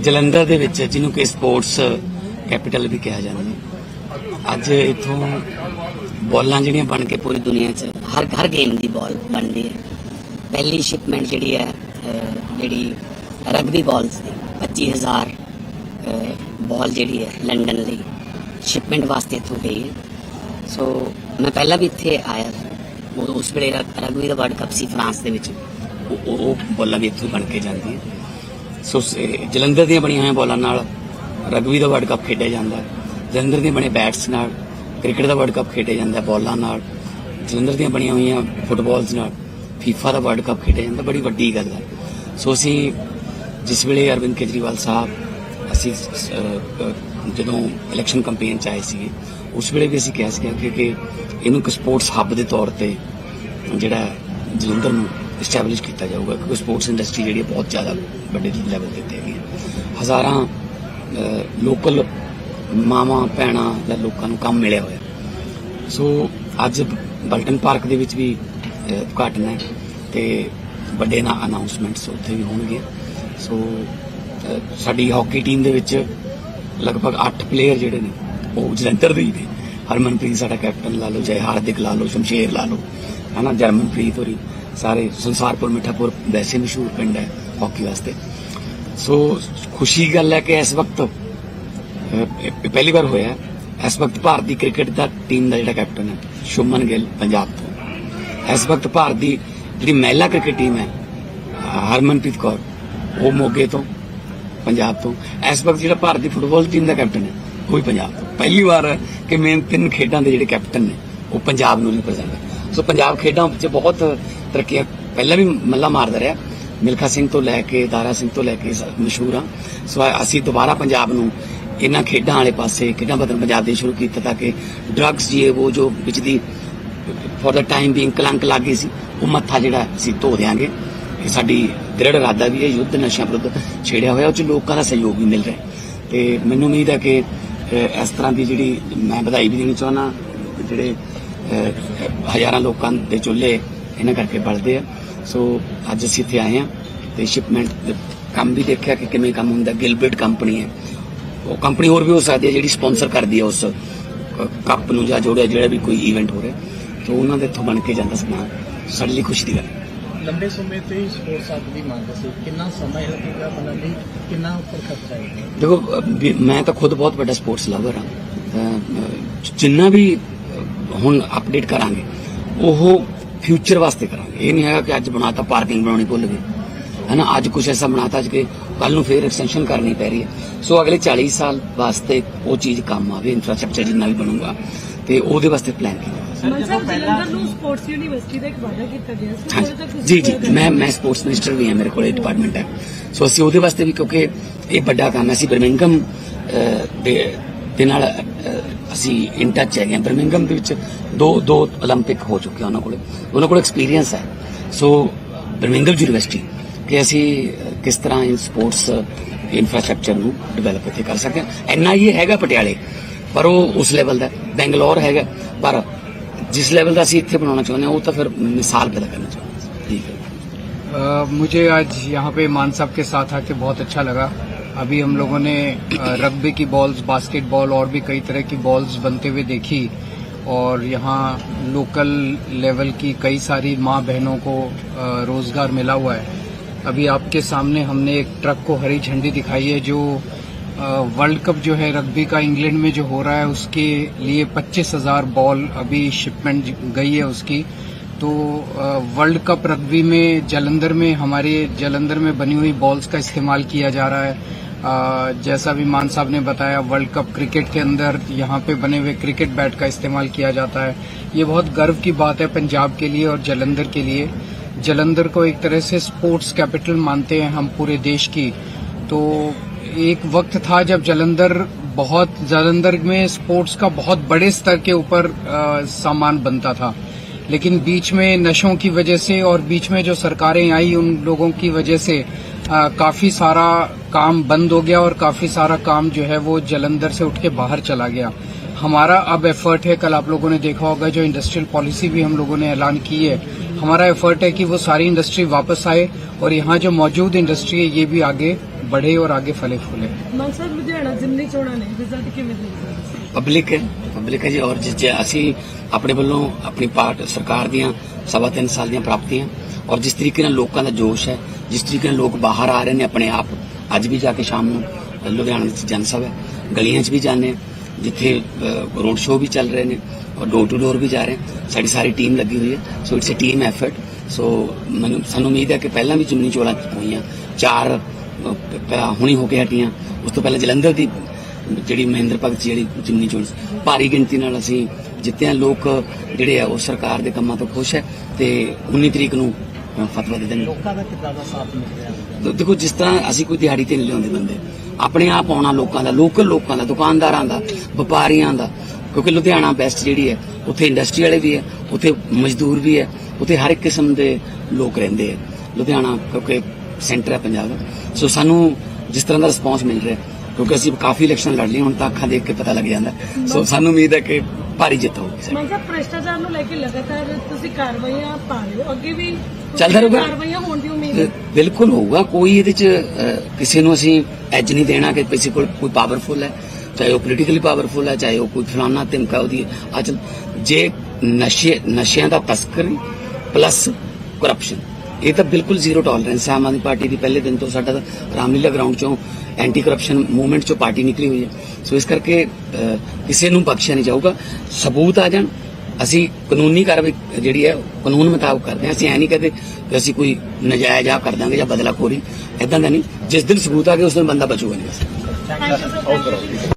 ਜਲੰਧਰ ਦੇ ਵਿੱਚ, ਜਿਹਨੂੰ ਕਿ ਸਪੋਰਟਸ ਕੈਪੀਟਲ ਵੀ ਕਿਹਾ ਜਾਂਦਾ ਹੈ। ਅੱਜ ਇਥੋਂ ਬੋਲਾਂ ਜਿਹੜੀਆਂ ਬਣ ਕੇ ਪੂਰੀ ਦੁਨੀਆ 'ਚ, ਹਰ ਹਰ ਗੇਮ ਦੀ ਬਾਲ ਬਣਦੀ ਹੈ। ਪਹਿਲੀ ਸ਼ਿਪਮੈਂਟ ਜਿਹੜੀ ਹੈ ਜਿਹੜੀ ਰਗਬੀ ਬਾਲਸ ਦੀ 25000 ਬਾਲ ਜਿਹੜੀ ਹੈ ਲੰਡਨ ਲਈ ਸ਼ਿਪਮੈਂਟ ਵਾਸਤੇ ਇੱਥੋਂ ਗਈ ਹੈ। ਸੋ ਮੈਂ ਪਹਿਲਾਂ ਵੀ ਇੱਥੇ ਆਇਆ ਉਹ ਉਸ ਵੇਲੇ ਰਗ- ਰਗਬੀ ਦਾ ਵਰਲਡ ਕੱਪ ਸੀ, ਫਰਾਂਸ ਦੇ ਵਿੱਚ। ਉਹ- ਬੋਲਾਂ ਵੀ ਇੱਥੋਂ ਬਣ ਕੇ ਜਾਂਦੀ ਹੈ। ਸੋ ਜਲੰਧਰ ਦੀਆਂ ਬਣੀਆਂ ਹੋਈਆਂ ਬੋਲਾਂ ਨਾਲ ਰਗਬੀ ਦਾ ਵਰਲਡ ਕੱਪ ਖੇਡਿਆ ਜਾਂਦਾ ਹੈ। ਜਲੰਧਰ ਦੀਆਂ ਬਣੇ ਬੈਟਸ ਨਾਲ, ਕ੍ਰਿਕਟ ਦਾ ਵਰਲਡ ਕੱਪ ਖੇਡਿਆ ਜਾਂਦਾ ਬੋਲਾਂ ਨਾਲ। ਜਲੰਧਰ ਦੀਆਂ ਬਣੀਆਂ ਹੋਈਆਂ ਫੁੱਟਬਾਲਸ ਨਾਲ ਫੀਫਾ ਦਾ ਵਰਲਡ ਕੱਪ ਖੇਡਿਆ ਜਾਂਦਾ, ਬੜੀ ਵੱਡੀ ਗੱਲ ਹੈ। ਸੋ ਅਸੀਂ ਜਿਸ ਵੇਲੇ ਅਰਵਿੰਦ ਕੇਜਰੀਵਾਲ ਸਾਹਿਬ ਅਸੀਂ ਜਦੋਂ ਇਲੈਕਸ਼ਨ ਕੈਂਪੇਨ ਚ ਆਏ ਸੀ ਉਸ ਵੇਲੇ ਵੀ ਅਸੀਂ ਕਿਹਾ ਸੀ ਕਿ ਇਹਨੂੰ ਇੱਕ ਸਪੋਰਟਸ ਹੱਬ ਦੇ ਤੌਰ ਤੇ ਜਿਹੜਾ ਜਲੰਧਰ ਨੂੰ ਐਸਟੈਬਲਿਸ਼ ਕੀਤਾ ਜਾਊਗਾ ਕਿਉਂਕਿ ਸਪੋਰਟਸ ਇੰਡਸਟਰੀ ਜਿਹੜੀ ਬਹੁਤ ਜ਼ਿਆਦਾ ਵੱਡੇ ਲੈਵਲ ਤੇ ਹੈਗੀ ਹੈ। ਹਜ਼ਾਰਾਂ ਲੋਕਲ ਮਾਵਾਂ, ਭੈਣਾਂ ਜਾਂ ਲੋਕਾਂ ਨੂੰ ਕੰਮ ਮਿਲਿਆ ਹੋਇਆ। ਸੋ ਅੱਜ ਬਲਟਨ ਪਾਰਕ ਦੇ ਵਿੱਚ ਵੀ ਉਦਘਾਟਨ ਹੈ ਤੇ ਵੱਡੇ ਨਾ ਅਨਾਉਂਸਮੈਂਟਸ ਉੱਥੇ ਵੀ ਹੋਣਗੇ। ਸੋ ਸਾਡੀ ਹਾਕੀ ਟੀਮ ਦੇ ਵਿੱਚ ਲਗਭਗ 8 ਪਲੇਅਰ ਜਿਹੜੇ ਨੇ, ਉਹ ਜਲੰਧਰ ਦੇ ਹੀ ਨੇ। ਹਰਮਨਪ੍ਰੀਤ ਸਾਡਾ ਕੈਪਟਨ ਲਾ ਲਓ, ਜੈ ਹਾਰਦਿਕ ਲਾ ਲਓ, ਸ਼ਮਸ਼ੇਰ ਲਾ ਲਓ। ਹਨਾ, ਜਰਮਨਪ੍ਰੀਤ ਹੋਰੀ। ਸਾਰੇ ਸੰਸਾਰਪੁਰ ਮਿੱਠਾਪੁਰ ਵੈਸੇ ਮਸ਼ਹੂਰ ਪਿੰਡ ਹੈ ਹਾਕੀ ਵਾਸਤੇ ਸੋ ਖੁਸ਼ੀ ਗੱਲ ਹੈ ਕਿ ਇਸ ਵਕਤ ਪਹਿਲੀ ਵਾਰ ਹੋਇਆ ਇਸ ਵਕਤ ਭਾਰਤੀ ਕ੍ਰਿਕਟ ਦਾ ਟੀਮ ਦਾ ਜਿਹੜਾ ਕੈਪਟਨ ਹੈ ਸ਼ੁਭਮਨ ਗਿੱਲ ਪੰਜਾਬ ਤੋਂ ਇਸ ਵਕਤ ਭਾਰਤ ਦੀ ਜਿਹੜੀ ਮਹਿਲਾ ਕ੍ਰਿਕਟ ਟੀਮ ਹੈ ਹਰਮਨਪ੍ਰੀਤ ਕੌਰ ਉਹ ਮੋਗੇ ਤੋਂ ਪੰਜਾਬ ਤੋਂ ਇਸ ਵਕਤ ਜਿਹੜਾ ਭਾਰਤ ਦੀ ਫੁੱਟਬਾਲ ਟੀਮ ਦਾ ਕੈਪਟਨ ਹੈ ਉਹ ਵੀ ਪੰਜਾਬ ਤੋਂ ਪਹਿਲੀ ਵਾਰ ਹੈ ਕਿ ਮੇਨ ਤਿੰਨ ਖੇਡਾਂ ਦੇ ਜਿਹੜੇ ਕੈਪਟਨ ਨੇ ਉਹ ਪੰਜਾਬ ਨੂੰ ਰਿਪਰੈਜ਼ੈਂਟ ਸੋ ਪੰਜਾਬ ਖੇਡਾਂ ਵਿੱਚ ਬਹੁਤ ਤਰੱਕੀਆਂ, ਪਹਿਲਾਂ ਵੀ ਮੱਲਾ ਮਾਰਦਾ ਰਿਹਾ। ਮਿਲਖਾ ਸਿੰਘ ਤੋਂ ਲੈ ਕੇ ਦਾਰਾ ਸਿੰਘ ਤੋਂ ਲੈ ਕੇ ਮਸ਼ਹੂਰ ਆ ਸੋ ਅਸੀਂ ਦੁਬਾਰਾ ਪੰਜਾਬ ਨੂੰ ਇਹਨਾਂ ਖੇਡਾਂ ਵਾਲੇ ਪਾਸੇ, ਖੇਡਾਂ ਬਦਲ ਪੰਜਾਬ ਦੇ ਸ਼ੁਰੂ ਕੀਤਾ ਤਾਂ ਕਿ ਡਰੱਗਸ ਜੀ, ਉਹ ਜੋ ਵਿੱਚ ਦੀ ਫॉर ਦਾ ਟਾਈਮ ਬੀਇੰਗ ਕਲੰਕ ਲੱਗ ਗਈ ਸੀ, ਉਹ ਮੱਥਾ ਜਿਹੜਾ ਅਸੀਂ ਧੋ ਦਿਆਂਗੇ। ਇਹ ਸਾਡੀ ਦ੍ਰਿੜ ਇਰਾਦਾ ਵੀ ਹੈ, ਯੁੱਧ ਨਸ਼ਿਆਂ ਵਿਰੁੱਧ ਛੇੜਿਆ ਹੋਇਆ, ਉਹ ਚ ਲੋਕਾਂ ਦਾ ਸਹਿਯੋਗ ਵੀ ਮਿਲ ਰਿਹਾ। ਹੈ। ਤੇ ਮੈਨੂੰ ਉਮੀਦ ਹੈ ਕਿ ਇਸ ਤਰ੍ਹਾਂ ਦੀ ਜਿਹੜੀ ਮੈਂ ਵਧਾਈ ਵੀ ਦੇਣੀ ਚਾਹੁੰਦਾ, ਜਿਹੜੇ ਹਜ਼ਾਰਾਂ ਲੋਕਾਂ ਦੇ ਚੁੱਲ੍ਹੇ ਇਹਨਾਂ ਕਰਕੇ ਬਲਦੇ ਆ। ਸੋ ਅੱਜ ਅਸੀਂ ਇੱਥੇ ਆਏ ਹਾਂ ਤੇ ਸ਼ਿਪਮੈਂਟ ਕੰਮ ਵੀ ਦੇਖਿਆ ਕਿ ਕਿਵੇਂ ਕੰਮ ਹੁੰਦਾ ਗਿਲਬਰਟ ਕੰਪਨੀ ਹੈ। ਉਹ ਕੰਪਨੀ ਹੋਰ ਵੀ ਹੋ ਸਕਦੀ ਹੈ ਜਿਹੜੀ ਸਪਾਂਸਰ ਕਰਦੀ ਹੈ ਉਸ ਕੱਪ ਨੂੰ ਜਾਂ ਜੋੜਿਆ ਜਿਹੜਾ ਵੀ ਕੋਈ ਇਵੈਂਟ ਹੋ ਰਿਹਾ। ਤੇ ਉਹਨਾਂ ਦੇ ਇੱਥੋਂ ਬਣ ਕੇ ਜਾਂਦਾ ਸਮਾਨ। ਸਾਡੇ ਲਈ ਖੁਸ਼ੀ ਦੀ ਗੱਲ ਹੈ। ਲੰਬੇ ਸਮੇਂ ਤੋਂ ਹੀ ਸਪੋਰਟਸ ਹੱਬ ਦੀ ਮੰਗ ਸੀ ਕਿੰਨਾ ਸਮਾਂ ਲੱਗੇਗਾ ਬਣਨ ਲਈ? ਕਿੰਨਾ ਉੱਪਰ ਖਰਚਾ ਆਏਗਾ? ਦੇਖੋ ਮੈਂ ਤਾਂ ਖੁਦ ਬਹੁਤ ਵੱਡਾ ਸਪੋਰਟਸ ਲਵਰ ਹਾਂ। ਜਿੰਨਾ ਵੀ ਹੁਣ ਅਪਡੇਟ ਕਰਾਂਗੇ। ਉਹ ਫਿਊਚਰ ਵਾਸਤੇ ਕਰਾਂਗੇ। ਇਹ ਨਹੀਂ ਹੈਗਾ ਕਿ ਅੱਜ ਬਣਾਤਾ ਪਾਰਕਿੰਗ ਬਣਾਉਣੀ ਭੁੱਲ ਗਏ। ਹੈ ਨਾ ਅੱਜ ਕੁਝ ਐਸਾ ਬਣਾਤਾ ਕਿ ਕੱਲ ਨੂੰ ਫੇਰ ਐਕਸਟੈਂਸ਼ਨ ਕਰਨੀ ਪੈ ਰਹੀ ਹੈ। ਸੋ ਅਗਲੇ 40 ਸਾਲ ਵਾਸਤੇ ਉਹ ਚੀਜ਼ ਕੰਮ ਆਵੇ ਇਨਫਰਾਸਟ੍ਰਕਚਰ ਜਿੰਨਾ ਵੀ ਬਣੂਗਾ। ਤੇ ਉਹਦੇ ਵਾਸਤੇ ਪਲਾਨ ਕੀਤਾ। ਜੀ ਜੀ। ਮੈਂ ਮੈਂ ਸਪੋਰਟਸ ਮਿਨਿਸਟਰ ਵੀ ਹਾਂ ਮੇਰੇ ਕੋਲ ਡਿਪਾਰਟਮੈਂਟ ਹੈ। ਸੋ ਅਸੀਂ ਉਹਦੇ ਵਾਸਤੇ ਵੀ ਕਿਉਂਕਿ ਇਹ ਵੱਡਾ ਕੰਮ ਹੈ। ਅਸੀਂ ਬਰਮਿੰਗਮ ਦੇ ਨਾਲ ਅਸੀਂ ਇਨ ਟੱਚ ਹੈਗੇ ਹਾਂ ਬਰਮਿੰਗਮ ਦੇ ਵਿੱਚ ਦੋ ਦੋ 올림픽 ਹੋ ਚੁੱਕੇ ਆ ਉਹਨਾਂ ਕੋਲ ਉਹਨਾਂ ਕੋਲ ਐਕਸਪੀਰੀਅੰਸ ਹੈ ਸੋ ਬਰਮਿੰਗਮ ਯੂਨੀਵਰਸਿਟੀ ਕਿ ਅਸੀਂ ਅਹ, ਕਿਸ ਤਰ੍ਹਾਂ ਇਹ ਸਪੋਰਟਸ ਇਨਫਰਾਸਟ੍ਰਕਚਰ ਨੂੰ ਡਿਵੈਲਪ ਇੱਥੇ ਕਰ ਸਕਦੇ ਹਾਂ ਐਨਆਈਏ ਹੈਗਾ ਪਟਿਆਲੇ ਪਰ ਉਹ ਉਸ ਲੈਵਲ ਦਾ ਬੈਂਗਲੌਰ ਹੈਗਾ ਪਰ ਜਿਸ ਲੈਵਲ ਦਾ ਅਸੀਂ ਇੱਥੇ ਬਣਾਉਣਾ ਚਾਹੁੰਦੇ ਹਾਂ ਉਹ ਤਾਂ ਫਿਰ ਮਿਸਾਲ ਪੈਦਾ ਕਰਨਾ ਚਾਹੁੰਦੇ ਹਾਂ ਠੀਕ ਹੈ अ, मुझे आज यहाँ पे मान साहब के साथ आके बहुत अच्छा लगा अभी हम लोगों ने रग्बी की बॉल्स बास्केटबॉल और भी कई तरह की बॉल्स बनते हुए देखी और यहाँ लोकल लेवल की कई सारी माँ बहनों को रोज़गार मिला हुआ है। अभी आपके सामने हमने एक ट्रक को हरी झंडी दिखाई है जो वर्ल्ड कप जो है रग्बी का इंग्लैंड में जो हो रहा है उसके लिए पच्चीस हज़ार बॉल अभी शिपमेंट गई है उसकी। तो वर्ल्ड कप रग्बी में जलंधर में, हमारे जलंधर में बनी हुई बॉल्स का इस्तेमाल किया जा रहा है। जैसा भी मान साहब ने बताया वर्ल्ड कप क्रिकेट के अंदर यहाँ पे बने हुए क्रिकेट बैट का इस्तेमाल किया जाता है। ये बहुत गर्व की बात है पंजाब के लिए और जलंधर के लिए। जलंधर को एक तरह से स्पोर्ट्स कैपिटल मानते हैं हम पूरे देश की। तो एक वक्त था जब जलंधर बहुत, जलंधर में स्पोर्ट्स का बहुत बड़े स्तर के ऊपर सामान बनता था। लेकिन बीच में नशों की वजह से और बीच में जो सरकारें आई उन लोगों की वजह से आ, काफ़ी सारा काम बंद हो गया और काफ़ी सारा काम जो है वो जलंधर से उठ के बाहर चला गया। हमारा अब एफर्ट है कल आप लोगों ने देखा होगा जो इंडस्ट्रियल पॉलिसी भी हम लोगों ने ऐलान की है हमारा एफर्ट है कि वो सारी इंडस्ट्री वापस आए और यहाँ जो मौजूद इंडस्ट्री है ये भी आगे बढ़े और आगे फले फूले। पब्लिक है पब्लिक है जी और जिस ਆਪਣੇ ਵੱਲੋਂ ਆਪਣੀ ਪਾਰਟ ਸਰਕਾਰ ਦੀਆਂ ਸਵਾ ਤਿੰਨ ਸਾਲ ਦੀਆਂ ਪ੍ਰਾਪਤੀਆਂ ਔਰ ਜਿਸ ਤਰੀਕੇ ਨਾਲ ਲੋਕਾਂ ਦਾ ਜੋਸ਼ ਹੈ ਜਿਸ ਤਰੀਕੇ ਨਾਲ ਲੋਕ ਬਾਹਰ ਆ ਰਹੇ ਨੇ ਆਪਣੇ ਆਪ ਅੱਜ ਵੀ ਜਾ ਕੇ ਸ਼ਾਮ ਨੂੰ ਅ, ਲੁਧਿਆਣਾ ਵਿੱਚ ਜਨਸਭਾ ਹੈ। ਗਲੀਆਂ 'ਚ ਵੀ ਜਾਂਦੇ ਜਿੱਥੇ ਰੋਡ ਸ਼ੋਅ ਵੀ ਚੱਲ ਰਹੇ ਨੇ ਔਰ ਡੋਰ ਟੂ ਡੋਰ ਵੀ ਜਾ ਰਹੇ ਸਾਡੀ ਸਾਰੀ ਟੀਮ ਲੱਗੀ ਹੋਈ ਹੈ। So it's a team effort so ਮੈਨੂੰ ਸਾਨੂੰ ਉਮੀਦ ਹੈ ਕਿ ਪਹਿਲਾਂ ਵੀ ਜਿਮਨੀ ਚੋਣਾਂ ਹੋਈਆਂ ਚਾਰ ਹੁਣੀ ਹੋ ਕੇ ਹਟੀਆਂ। ਉਸ ਤੋਂ ਪਹਿਲਾਂ ਜਲੰਧਰ ਦੀ ਜਿਹੜੀ ਮਹਿੰਦਰ ਭਗਤ ਜਿਹੜੀ ਜਿਮਨੀ ਚੋਣ ਸੀ, ਭਾਰੀ ਗਿਣਤੀ ਨਾਲ ਅਸੀਂ ਜਿੱਤੇ ਹਾਂ ਲੋਕ ਜਿਹੜੇ ਆ ਉਹ ਸਰਕਾਰ ਦੇ ਕੰਮਾਂ ਤੋਂ ਖੁਸ਼ ਹੈ ਤੇ 19 ਤਰੀਕ ਨੂੰ ਫਤਵਾ ਦੇ ਦੇਣਗੇ ਲੋਕਾਂ ਦਾ ਕਿੱਦਾਂ ਦਾ ਸਾਥ ਮਿਲ ਰਿਹਾ? ਦੇਖੋ ਜਿਸ ਤਰ੍ਹਾਂ ਅਸੀਂ ਕੋਈ ਦਿਹਾੜੀ ਤੇ ਨਹੀਂ ਲਿਆਉਂਦੇ ਬੰਦੇ। ਆਪਣੇ ਆਪ ਆਉਣਾ ਲੋਕਾਂ ਦਾ ਲੋਕਲ ਲੋਕਾਂ ਦਾ ਦੁਕਾਨਦਾਰਾਂ ਦਾ ਵਪਾਰੀਆਂ ਦਾ। ਕਿਉਂਕਿ ਲੁਧਿਆਣਾ ਬੈਸਟ ਜਿਹੜੀ ਹੈ ਉੱਥੇ ਇੰਡਸਟਰੀ ਵਾਲੇ ਵੀ ਹੈ ਉੱਥੇ ਮਜ਼ਦੂਰ ਵੀ ਹੈ ਉੱਥੇ ਹਰ ਇੱਕ ਕਿਸਮ ਦੇ ਲੋਕ ਰਹਿੰਦੇ ਆ ਲੁਧਿਆਣਾ ਕਿਉਂਕਿ ਸੈਂਟਰ ਹੈ ਪੰਜਾਬ ਦਾ। ਸੋ ਸਾਨੂੰ ਜਿਸ ਤਰ੍ਹਾਂ ਦਾ ਰਿਸਪੌਂਸ ਮਿਲ ਰਿਹਾ ਕਿਉਂਕਿ ਅਸੀਂ ਕਾਫੀ ਇਲੈਕਸ਼ਨ ਲੜ ਲਏ ਹੁਣ ਤਾਂ ਅੱਖਾਂ ਦੇਖ ਕੇ ਪਤਾ ਲੱਗ ਜਾਂਦਾ ਸੋ ਸਾਨੂੰ ਉਮੀਦ ਹੈ ਕਿ ਭਾਰੀ ਜਿੱਤ ਹੋਊਗੀ ਮਾਨ ਸਾਹਿਬ ਭ੍ਰਿਸ਼ਟਾਚਾਰ ਨੂੰ ਲੈ ਕੇ ਲਗਾਤਾਰ ਤੁਸੀਂ ਕਾਰਵਾਈਆਂ ਪਾ ਰਹੇ ਹੋ। ਅੱਗੇ ਵੀ ਚੱਲਦਾ ਰਹੂਗਾ। ਕਾਰਵਾਈਆਂ ਹੋਣ ਦੀ ਉਮੀਦ ਹੈ। ਤੇ ਬਿਲਕੁਲ ਹੋਊਗਾ। ਕੋਈ ਇਹਦੇ ਚ ਅਹ, ਕਿਸੇ ਨੂੰ ਅਸੀਂ ਐਜ ਨਹੀਂ ਦੇਣਾ ਕਿ ਕਿਸੇ ਕੋਲ ਕੋਈ ਪਾਵਰਫੁਲ ਹੈ ਚਾਹੇ ਉਹ ਪੋਲੀਟੀਕਲੀ ਪਾਵਰਫੁਲ ਹੈ ਚਾਹੇ ਉਹ ਕੋਈ ਫਲਾਨਾ ਤਿਮਕਾ ਉਹਦੀ ਅੱਜ ਜੇ ਨਸ਼ੇ ਨਸ਼ਿਆਂ ਦਾ ਤਸਕਰੀ ਪਲੱਸ ਕਰਪਸ਼ਨ ਇਹ ਤਾਂ ਬਿਲਕੁਲ ਜ਼ੀਰੋ ਟੋਲਰੈਂਸ ਹੈ। ਆਮ ਆਦਮੀ ਪਾਰਟੀ ਦੀ ਪਹਿਲੇ ਦਿਨ ਤੋਂ ਸਾਡਾ ਰਾਮਲੀਲਾ ਗਰਾਊਂਡ ਚੋਂ ਐਂਟੀ ਕਰਪਸ਼ਨ ਮੂਵਮੈਂਟ ਚੋਂ ਪਾਰਟੀ ਨਿਕਲੀ ਹੋਈ ਹੈ। ਸੋ ਇਸ ਕਰਕੇ ਕਿਸੇ ਨੂੰ ਬਖਸ਼ਿਆ ਨਹੀਂ ਜਾਊਗਾ। ਸਬੂਤ ਆ ਜਾਣ। ਅਸੀਂ ਕਾਨੂੰਨੀ ਕਾਰਵਾਈ ਜਿਹੜੀ ਹੈ ਕਾਨੂੰਨ ਮੁਤਾਬਕ ਕਰਦੇ ਹਾਂ। ਅਸੀਂ ਐ ਨਹੀਂ ਕਹਦੇ ਕਿ ਅਸੀਂ ਕੋਈ ਨਜਾਇਜ਼ ਆ ਕਰ ਦਾਂਗੇ ਜਾਂ ਬਦਲਾਖੋਰੀ। ਐਦਾਂ ਦਾ ਨਹੀਂ। ਜਿਸ ਦਿਨ ਸਬੂਤ ਆ ਗਿਆ ਉਸ ਦਿਨ ਬੰਦਾ ਬਚੂਗਾ ਨਹੀਂ। Thank you sir